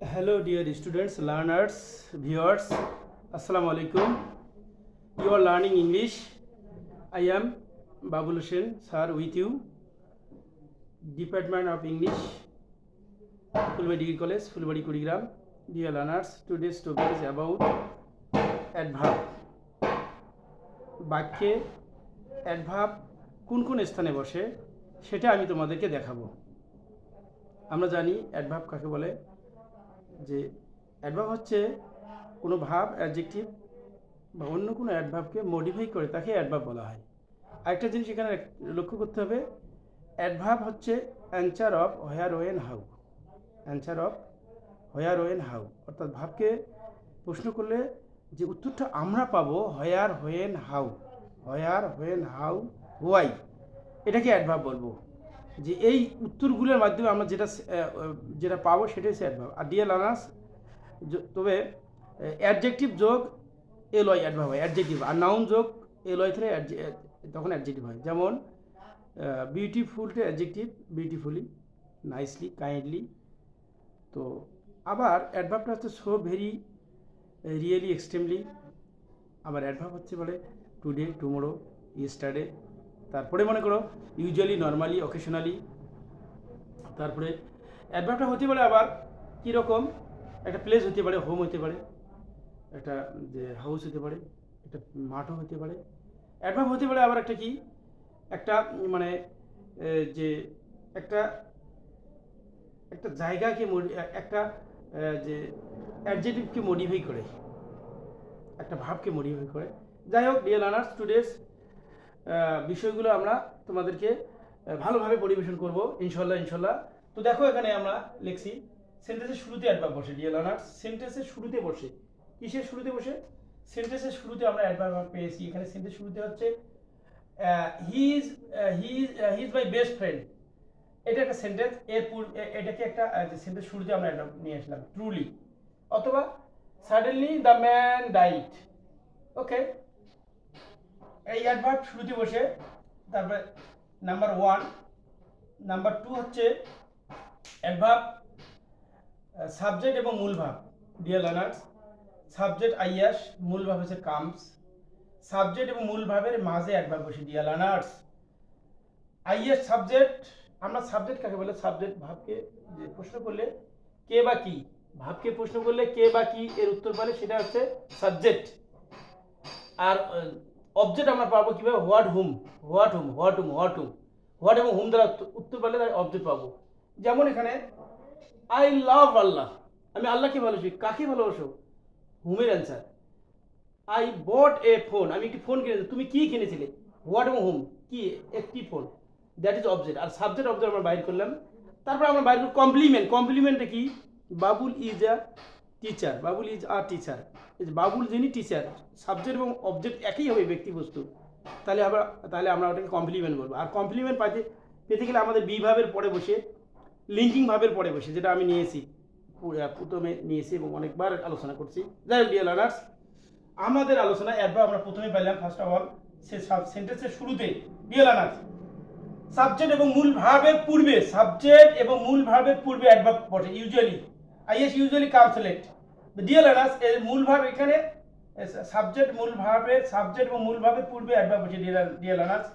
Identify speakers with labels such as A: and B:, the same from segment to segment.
A: Hello, dear students, learners, viewers. Assalamu alaikum. You are learning English. I am Babul Hussain, sir, with you. Department of English, Fulbari Degree College, Fulbari Kurigram. Dear learners, today's topic is about adverb. বাক্যে adverb কোন কোন স্থানে বসে সেটা আমি তোমাদেরকে দেখাবো আমরা জানি অ্যাডভার্ব কাকে বলে যে অ্যাডভার্ব হচ্ছে কোনো ভাব অ্যাডজেক্টিভ বা অন্য কোনো অ্যাডভার্বকে মডিফাই করে তাকে অ্যাডভার্ব বলা হয়। আরেকটা জিনিস এখানে লক্ষ্য করতে হবে অ্যাডভার্ব হচ্ছে answer of where when how answer of where when how অর্থাৎ ভাবকে প্রশ্ন করলে যে উত্তরটা আমরা পাবো where when how where when how why এটাকে অ্যাডভার্ব বলব। যে এই উত্তরগুলোর মাধ্যমে আমরা যেটা যেটা পাবো সেটাই হচ্ছে অ্যাডভার্ব আর ডিএল আনার্স তবে অ্যাডজেক্টিভ যোগ এলয় অ্যাডভার্ব হয়। অ্যাডজেক্টিভ আর নাউন যোগ এলয় থেকে তখন অ্যাডজেক্টিভ হয়। যেমন বিউটিফুলটা অ্যাডজেক্টিভ বিউটিফুলি নাইসলি কাইন্ডলি তো আবার অ্যাডভার্বটা হচ্ছে সো ভেরি রিয়েলি এক্সট্রিমলি আবার অ্যাডভার্ব হচ্ছে বলে টুডে টুমোরো ইয়েস্টারডে তারপরে মনে করো ইউজুয়ালি নর্মালি অকেশনালি তারপরে অ্যাডভার্বটা হতে পারে আবার কীরকম, একটা প্লেস হতে পারে হোম হতে পারে, একটা যে হাউস হতে পারে, একটা মাঠও হতে পারে। অ্যাডভার্ব হতে পারে আবার একটা কি, একটা মানে যে একটা একটা জায়গাকে একটা যে অ্যাডজেটিভকে মডিফাই করে, একটা ভাবকে মডিফাই করে। যাই হোক ডিয়ার লার্নার্স টুডেস বিষয়গুলো আমরা তোমাদেরকে ভালোভাবে পরিবেশন করব, ইনশাল্লাহ ইনশাল্লাহ। তো দেখো এখানে আমরা লিখছি সেন্টেন্সের শুরুতে অ্যাডভার্ব বসে ডিয়ার লার্নার্স সেন্টেন্সের শুরুতে বসে। কিসের শুরুতে বসে? সেন্টেন্সের শুরুতে আমরা অ্যাডভার্ব পেয়েছি। এখানে সেন্টেন্স শুরুতে হচ্ছে he is he is my best friend এটা একটা সেন্টেন্স এর এটাকে একটা সেন্টেন্স শুরুতে আমরা adverb নিয়ে আসলাম ট্রুলি অথবা suddenly the man died okay এই অ্যাডভার্ব শুরুতে বসে, তারপরে নাম্বার ওয়ান নাম্বার টু হচ্ছে অ্যাডভার্ব সাবজেক্ট এবং মূল ভাব ডিয়ার লার্নার্স সাবজেক্ট আইয়াস মূল ভাব হচ্ছে কামস সাবজেক্ট এবং মূল ভাবের মাঝে অ্যাডভার্ব বসে ডিয়ার লার্নার্স আইএস সাবজেক্ট আমরা সাবজেক্ট কাকে বলে? সাবজেক্ট ভাবকে যে প্রশ্ন করলে কে বা কি, ভাবকে প্রশ্ন করলে কে বা কি এর উত্তর বলে সেটা হচ্ছে সাবজেক্ট আর অবজেক্ট আমরা পাবো কীভাবে? What whom what whom what whom what whom what এবং হুম দ্বারা উত্তর- পারলে তার অবজেক্ট পাবো। যেমন এখানে আই লাভ আল্লাহ। আমি আল্লাহকে ভালোবাসি। কাকে ভালোবাসো? হুমের answer I bought a phone আমি একটি ফোন কিনেছি। তুমি কী কিনেছিলে? হোয়াট এবং হোম কি? একটি ফোন দ্যাট ইজ অবজেক্ট আর সাবজেক্ট অবজেক্ট আমরা বাইর করলাম। তারপর আমরা বাইর করি কমপ্লিমেন্ট কমপ্লিমেন্টটা কি? Babul is a teacher Babul is a teacher Babul যিনি টিচার সাবজেক্ট এবং অবজেক্ট একই হবে ব্যক্তি বস্তু তাহলে আমরা তাহলে আমরা ওটাকে কমপ্লিমেন্ট বলব। আর কমপ্লিমেন্ট পাইতে পেতে গেলে আমাদের বি ভাবের পরে বসে লিঙ্কিং ভাবের পরে বসে, যেটা আমি নিয়েছি। প্রথমে নিয়েছি এবং অনেকবার আলোচনা করছি। যাই হোক ডিয়ার লার্নার্স আমাদের আলোচনা অ্যাডভার্ব আমরা প্রথমে পেলাম ফার্স্ট অফ অল সে সেন্টেন্সের শুরুতে ডিয়ার লার্নার্স সাবজেক্ট এবং মূল ভাবের পূর্বে সাবজেক্ট এবং মূল ভাবের পূর্বে অ্যাডভার্ব বসে usually I is usually come dear এর মূল ভাব এখানে সাবজেক্ট মূল ভাবের সাবজেক্ট এবং মূল ভাবের পূর্বে অ্যাডভার্ব বসে ডিয়ার লার্নার্স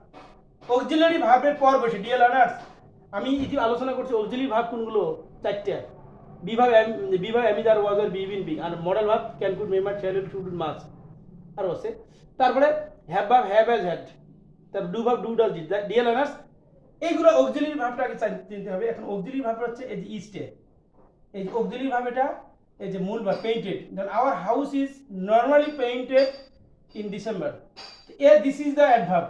A: অক্সিলারি ভাবের পর বসে ডিয়ার লার্নার্স আমি ইতি আলোচনা করছি অক্সিলারি ভাব কোনগুলো? চারটে। বিভাগ বিভাগ am is are was were be been be, R modal ভাব ক্যান কুড মেমার চ্যালেঞ্জ শুড মাছ আর আছে। তারপরে হ্যাভ ভাব হ্যাভ হ্যাজ হ্যাড তারপর ডু ভাব ডু ডাল ডিড ডিয়ার লার্নার্স এইগুলো অক্সিলারি ভাবটা আগে চাই- চিনতে হবে। এখন অক্সিলারি ভাবটা হচ্ছে এই যে ইস্টে এই যে অক্সিলারি ভাব এটা এই যে মূল verb painted then our house is normally painted in December A this is the adverb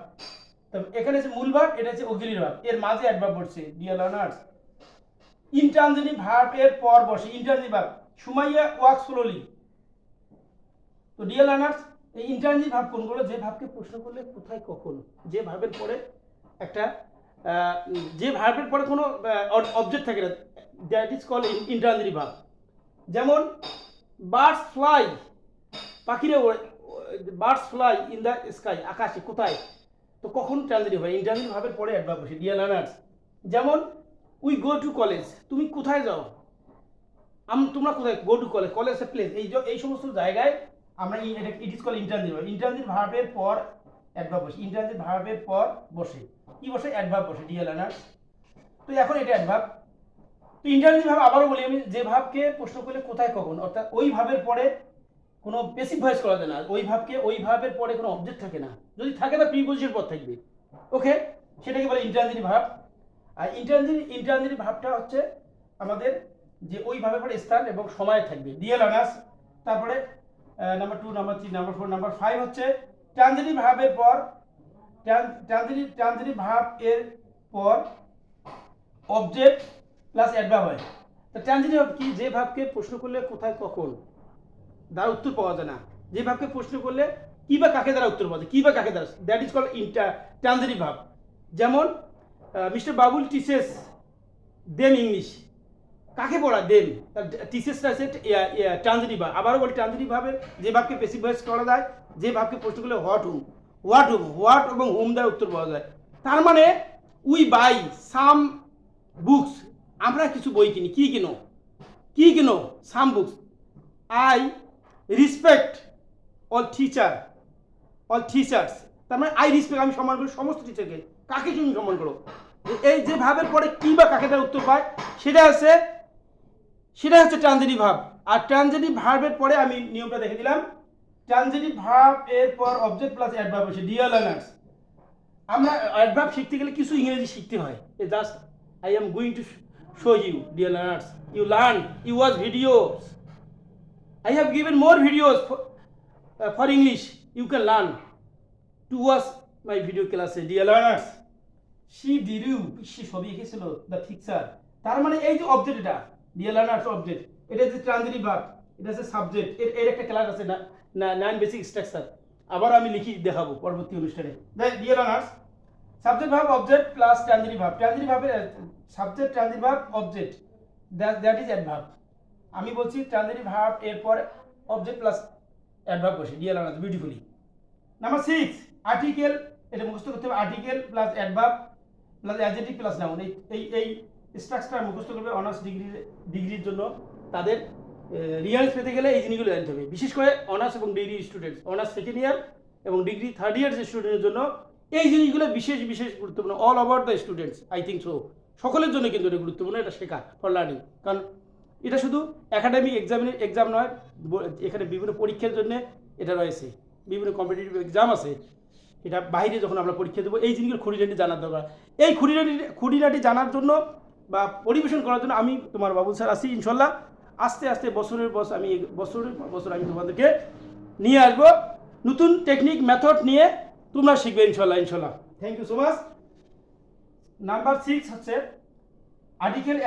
A: তো এখানে হচ্ছে মূল ভাব এটা হচ্ছে অক্সিলারি ভাব এর মাঝে অ্যাডভার্ব বসছে ডিয়ার লার্নার্স ইনট্রানজিটিভ ভার্ব এর পর বসে intransitive verb Sumaiya walk slowly তো ডিয়ার লার্নার্স এই ইন্টারনেট ভাব কোনগুলো? যে ভাবকে প্রশ্ন করলে কোথায়, কখন, যে ভাবের পরে একটা যে ভাবের পরে কোনো অবজেক্ট থাকে না that is call intransitive verb যেমন বার্ডস ফ্লাই পাখিরা birds fly in the sky আকাশে, কোথায়? তো কখন ট্রানজিটিভ হয়? ইন্টারনেট ভাবের পরে অ্যাডভার্ব বসে ডিয়ার লার্নার্স যেমন উই গো টু কলেজ তুমি কোথায় যাও? আম, তোমরা কোথায়? Go to college college a place এই এই সমস্ত জায়গায় আমরা ইট ইজ কল ইন্টারজিভ ইন্টারজিভ ভার্বের পর অ্যাডভার্ব বসে ইন্টারজিভ ভার্বের পর বসে, কি বসে? অ্যাডভার্ব বসে ডিএল লার্নার্স তো এখন এটা অ্যাডভার্ব তো ভাব আবারও বলি, আমি যে ভাবকে প্রশ্ন করলে কোথায় কখন? অর্থাৎ ওই ভাবের পরে কোনো বেসিক ভয়েস করা যায় না ওই ভাবকে, ওই ভাবের পরে কোনো অবজেক্ট থাকে না। যদি থাকে না প্রিপোজিশন পর থাকবে। ওকে সেটাকে বলে ইন্টারজিভ ভাব। আর ইন্টারজিভ ইন্টারজিভ ভাবটা হচ্ছে আমাদের যে ওই ভাবের পরে স্থান এবং সময় থাকবে। ডিএল অনার্স তারপরে number two number three number four number five হচ্ছে ট্রানজিটিভ ভাবের পর ট্রানজিটিভ ট্রানজিটিভ ভাব এর পর অবজেক্ট প্লাস অ্যাডভার্ব হয় তো ট্রানজিটিভ ভাব কি যে ভাবকে প্রশ্ন করলে কোথায় কখন? তার উত্তর পাওয়া যায় না। যে ভাবকে প্রশ্ন করলে কি বা কাকে দ্বারা উত্তর পাওয়া যায়? কি বা কাকে দ্বারা? That is call intransitive verb যেমন mister Babul teaches them English কাকে পড়া দেম টিচেসটা আছে ট্রানজিটিভ ভাব আবারও বলি ট্রানজিটিভ ভাবের যে ভাবকে বেশি ভয়েস করা যায়। যে ভাবকে প্রশ্ন করলে what whom what whom what এবং হোম দ্বারা উত্তর পাওয়া যায়। তার মানে উই বাই সাম বুকস আমরা কিছু বই কিনি। কি কিনো? কি কিনো? Some books I respect all teacher all teachers তার মানে আই রেসপেক্ট আমি সম্মান করি সমস্ত টিচারকে কাকে তুমি সম্মান করো? এই যে ভাবের পরে কি বা কাকে তার উত্তর পায়, সেটা হচ্ছে সেটা হচ্ছে ট্রানজিটিভ ভাব। আর ট্রানজিটিভ ভার্বের পরে আমি নিয়মটা দেখে দিলাম। ট্রানজিটিভ ভার্ব এর পর অবজেক্ট প্লাস অ্যাডভার্ব হচ্ছে ডিয়ার লার্নার্স আমরা অ্যাডভার্ব শিখতে গেলে কিছু ইংরেজি শিখতে হয়। Just I am going to show you dear learners you learn you watch videos I have given more videos for, uh, for English. You can learn. To watch my video classes, dear learners. She drew, সে ছবি এঁকেছিল the picture তার মানে এই যে object এটা dear learners object এটা যে ট্রানজিটিভ ভার্ব এটা হচ্ছে সাবজেক্ট এর এর একটা ক্লাস আছে না নাইন বেসিক স্ট্রাকচার আবার আমি লিখি দেখাবো পরবর্তী অনুষ্ঠানে। Dear learners subject verb object plus transitive verb transitive ভার্বের subject transitive verb object that that is adverb আমি বলছি ট্রানজিটিভ ভার্ব এরপর অবজেক্ট প্লাস অ্যাডভার্ব বসে। Dear learners beautifully number six article এটা মুখস্থ করতে হবে। Article plus adverb plus adjective plus noun এই এই স্ট্রাকচার মুখস্থ করবে অনার্স ডিগ্রি ডিগ্রির জন্য। তাদের রিয়াল্স পেতে গেলে এই জিনিসগুলো জানতে হবে। বিশেষ করে অনার্স এবং degree students honours second year এবং ডিগ্রি থার্ড ইয়ার স্টুডেন্টের জন্য এই জিনিসগুলো বিশেষ বিশেষ গুরুত্বপূর্ণ all over the students I think so সকলের জন্য কিন্তু এটা গুরুত্বপূর্ণ, এটা শেখা ফর লার্নিং কারণ এটা শুধু একাডেমিক এক্সামিনের এক্সাম নয় এখানে বিভিন্ন পরীক্ষার জন্য এটা রয়েছে, বিভিন্ন কম্পিটিটিভ এক্সাম আছে। এটা বাইরে যখন আমরা পরীক্ষা দেবো, এই জিনিসগুলো খুঁটিনাটি জানার দরকার। এই খুঁটিনাটি খুঁটিনাটি জানার জন্য বা পরিবেশন করার জন্য আমি তোমার বাবুল স্যার আছি ইনশাল্লাহ। আস্তে আস্তে বছরের বছর আমি, বছরের বছর আমি তোমাদেরকে নিয়ে আসব। নতুন টেকনিক মেথড নিয়ে তোমরা শিখবে ইনশাল্লাহ ইনশাল্লাহ thank you so much number six হচ্ছে article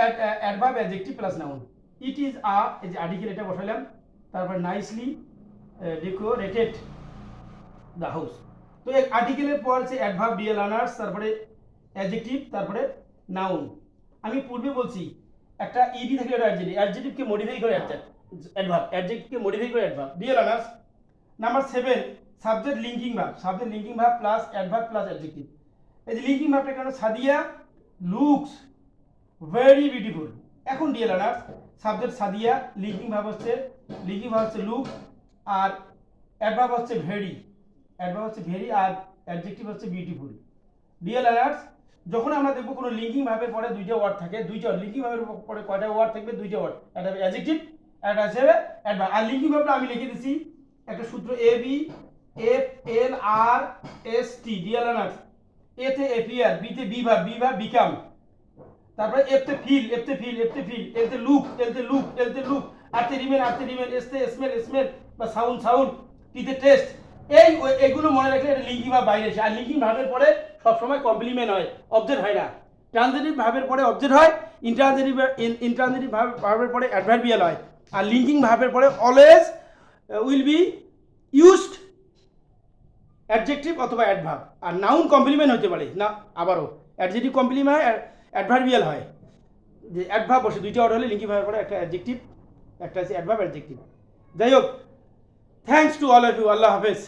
A: adverb adjective plus noun it is a এই যে আর্টিকেল এটা বসালাম তারপর নাইসলি ডেকোরেটেড দ্য হাউস তো এই আর্টিকেলের পর হচ্ছে অ্যাডভার্ব ডিএল আনার্স তারপরে অ্যাডজেক্টিভ তারপরে নাউন আমি পূর্বে বলছি, একটা ইডি থাকলে একটা অ্যাডজেক্টিভ অ্যাডজেক্টিভকে মডিফাই করে অ্যাডভার্ব অ্যাডজেক্টিভকে মডিফাই করে adverb dear learners number seven subject linking verb subject linking verb plus adverb plus adjective এই যে লিঙ্কিং ভাবটা কেন সাদিয়া? লুকস ভেরি বিউটিফুল এখন dear learners subject Sadia linking verb হচ্ছে লিঙ্কিং ভাব হচ্ছে লুক আর অ্যাডভার্ব হচ্ছে ভেরি অ্যাডভার্ব হচ্ছে ভেরি আর অ্যাডজেক্টিভ হচ্ছে বিউটিফুল ডিএল আনার্স যখন আমরা দেখব কোনো লিঙ্কিং ভাবের পরে দুইটা ওয়ার্ড থাকে, দুইটা লিঙ্কিং ভাবের পরে কয়টা ওয়ার্ড থাকবে? দুইটা ওয়ার্ড একটা অ্যাডজেক্টিভ একটা হিসেবে অ্যাডভার্ব আর লিঙ্কিং ভাবটা আমি লিখে দিচ্ছি একটা সূত্র A B F L R S T dear learners এতে এপিআর বিতে B verb B verb become তারপরে এফতে ফিল এফতে ফিল এফতে ফিল এলতে লুক এলতে লুক এলতে লুক আরতে রিমেন আরতে রিমেন এসতে স্মেল স্মেল বা সাউন্ড সাউন্ড টিতে টেস্ট এই এগুলো মনে রাখলে এটা লিঙ্কিং ভাব বাইরে আর লিঙ্কিং ভাবের পরে সবসময় কমপ্লিমেন্ট হয় অবজেক্ট হয় না। ট্রানজিটিভ ভাবের পরে অবজেক্ট হয় ইন্ট্রানজিটিভ ইন্ট্রানজিটিভ ভাবের পরে অ্যাডভার্বিয়াল হয়। আর লিঙ্কিং ভাবের পরে always will be used adjective অথবা অ্যাডভার্ব আর নাউন কমপ্লিমেন্ট হতে পারে। না, আবারও। অ্যাডজেক্টিভ কমপ্লিমেন্ট হয় অ্যাডভার্বিয়াল হয়। যে অ্যাডভার্ব বসে, দুইটা অর্ডার হলে লিঙ্কি ভাবে পড়ে একটা অ্যাডজেক্টিভ একটা আছে অ্যাডভার্ব অ্যাডজেক্টিভ যাই হোক thanks to all of you আল্লাহ হাফেজ।